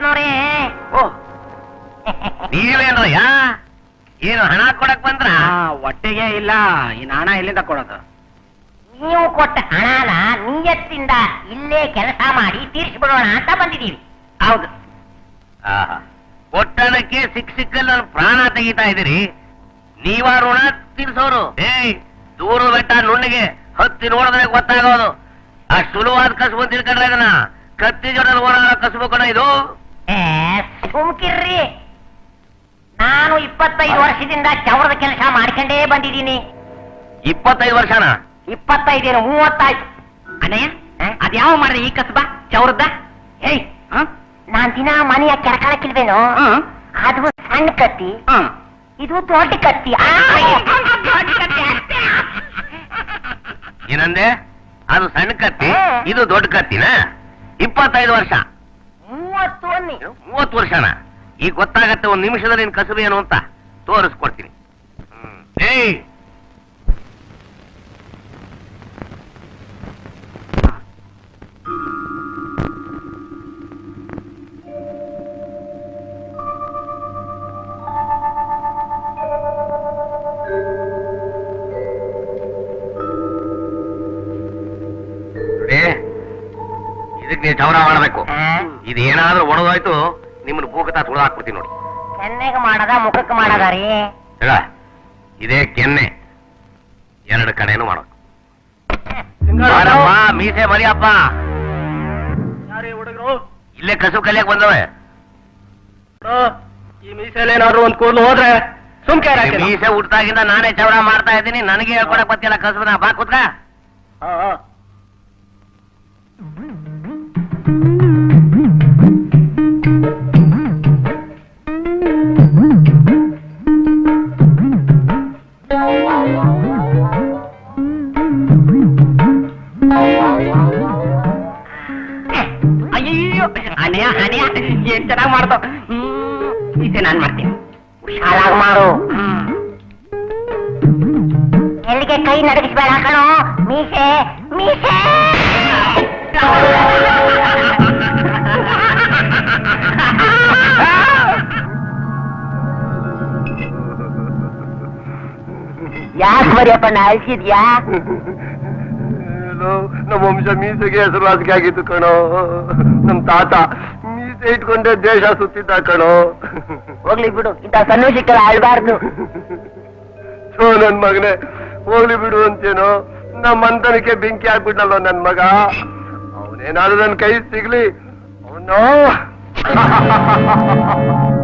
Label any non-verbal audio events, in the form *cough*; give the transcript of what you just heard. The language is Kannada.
ದಾಟ್ನವ್ರೆ ಓ. ನೀವೇನ್ರಯ್ಯ ಏನು ಹಣ ಕೊಡಕ್ ಬಂದ್ರ? ಒಟ್ಟಿಗೆ ಇಲ್ಲ. ಇನ್ ಹಣ ಎಲ್ಲಿಂದ ಕೊಡೋದು? ನೀವು ಕೊಟ್ಟ ಹಣನ ನಿಯತ್ತಿಂದ ಇಲ್ಲೇ ಕೆಲಸ ಮಾಡಿ ತೀರ್ಸ್ಬಿಡೋಣ ಅಂತ ಬಂದಿದ್ದೀವಿ. ಹೌದು. ಆಹಾ. ಕೊಟ್ಟಣಕ್ಕೆ ಸಿಕ್ ಸಿಕ್ಕಲ್ಲಿ ನನ್ನ ಪ್ರಾಣ ತೆಗಿತಾ ಇದ್ದೀರಿ. ನೀವ ಋಣ ತೀರ್ಸೋರು? ಏಯ್. ದೂರ ಬೆಟ್ಟ ನುಣ್ಣಿಗೆ ಹತ್ತಿ ನೋಡಿದ್ರೆ ಗೊತ್ತಾಗೋದು. ಆ ಸುಲುವಾದ ಕಸಬು ತಿಳ್ಕೊಂಡ್ರೆ ಅದನ್ನ ಕತ್ತಿ ಜೊತೆ ಓಡಾಡೋ ಕಸಬು ಕಣ ಇದು? ಸುಮ್ಕಿರ್ರಿ ನಾನು ಇಪ್ಪತ್ತೈದು ವರ್ಷದಿಂದ ಚವರದ ಕೆಲಸ ಮಾಡ್ಕೊಂಡೇ ಬಂದಿದ್ದೀನಿ. ಇಪ್ಪತ್ತೈದು ವರ್ಷನ? ಇಪ್ಪತ್ತೈದೇನು ಮೂವತ್ತಾಯ್ತು. ಅನಯ್ಯ ಅದ್ಯಾವ ಮಾಡಿದೆ ಈ ಕಸಬ ಚೌರದ ಏಯ್? ನಾನ್ ದಿನ ಮನೆಯ ಕೆಳಕಳಕ್ಕಿಲ್ವೇನೋ? ಅದು ಸಣ್ಣ ಕತ್ತಿ. ಇದು ದೊಡ್ಡ ಕತ್ತಿ! ಏನಂದೆ? ಅದು ಸಣ್ಣ ಕತ್ತಿ ಇದು ದೊಡ್ಡ ಕತ್ತಿನ? ಇಪ್ಪತ್ತೈದು ವರ್ಷ. ಮೂವತ್ತು ಅನ್ನಿ. ಮೂವತ್ತು ವರ್ಷನ? ಈಗ ಗೊತ್ತಾಗತ್ತೆ ಒಂದ್ ನಿಮಿಷದಲ್ಲಿ ನಿನ್ ಕಸಬು ಏನು ಅಂತ. ತೋರಿಸ್ಕೊಡ್ತೀನಿ. ಹೇ ಏಯ್! ನೋಡಿ, ಇದಕ್ ನೀವು ಜವರ ಮಾಡಬೇಕು. ಇದೇನಾದ್ರೂ ಒಡೆದೋಯ್ತು ನಿಮ್ಮನ್ನ ಭೂಗತ ತುಳಿದು ಹಾಕ್ಬಿಡ್ತೀನಿ ನೋಡಿ. ಕೆನ್ನೆಗೆ ಮಾಡದ ಮುಖಕ್ಕೆ ಮಾಡದ ರೀ? ಹೇಳ ಇದೇ ಕೆನ್ನೆ. ಎರಡು ಕಡೆನೂ ಮಾಡೋ. ಮೀಸೆ ಮರಿಯಪ್ಪ ಯಾರೇ ಹುಡುಗರು? ಇಲ್ಲೇ ಕಸು ಕಲಿಯಕ್ ಬಂದವೆ. ಈ ಮೀಸೆಲ್ ಏನಾದ್ರು ಒಂದ್ ಕೂದಲು ಹೋದ್ರೆ ಸುಮ್ಕೆ ಮೀಸೆ ಹುಟ್ಟಾಗಿಂದ ನಾನೇ ಚವಡ ಮಾಡ್ತಾ ಇದ್ದೀನಿ. ನನಗೆ ಹೇಳ್ಕೊಡಕ್ ಬತ್ತಿಲ್ಲ ಕಸಬನ ಬಾ ಕೂತ್ಕ. ಅಯ್ಯೋ ಅಣ್ಣಯ್ಯ ಅಣ್ಣಯ್ಯ ಏನ್ ಚೆನ್ನಾಗ್ ಮಾಡ್ದೋ ಮೀಸೆ ನಾನ್ ಮಾಡ್ತೀನಿ ಹುಷಾರಾಗಿ ಮಾಡು ಎಲ್ಲಿಗೆ ಕೈ ನಡಗಿಸ್ಬೇಡ ಕಣೋ ಮೀಸೆ ಮೀಸೆ ಯಾಕೆ ಮರಿಯಪ್ಪ ಅಳ್ಸಿದ್ಯಾ? ನಮ್ಮ ವಂಶ ಮೀಸೆಗೆ ಹೆಸರುವಾಸಿಗೆ ಆಗಿತ್ತು ಕಣೋ. ನಮ್ ತಾತ ಮೀಸೆ ಇಟ್ಕೊಂಡೆ ದೇಶ ಸುತ್ತಿದ್ದ ಕಣೋ. ಹೋಗ್ಲಿ ಬಿಡು ಇಂತ ಸನ್ನಿವೇಶಕ್ಕೆಲ್ಲ ಆಳ್ಬಾರ್ದು ಥೋ ನನ್ ಮಗನೇ ಹೋಗ್ಲಿ ಬಿಡು ಅಂತೇನೋ. ನಮ್ಮ ಅಂತನಕ್ಕೆ ಬೆಂಕಿ ಹಾಕ್ಬಿಟ್ನಲ್ಲೋ ನನ್ ಮಗ? ಅವನೇನಾದ್ರೂ ನನ್ ಕೈ ಸಿಗ್ಲಿ. ಅವನು. *laughs*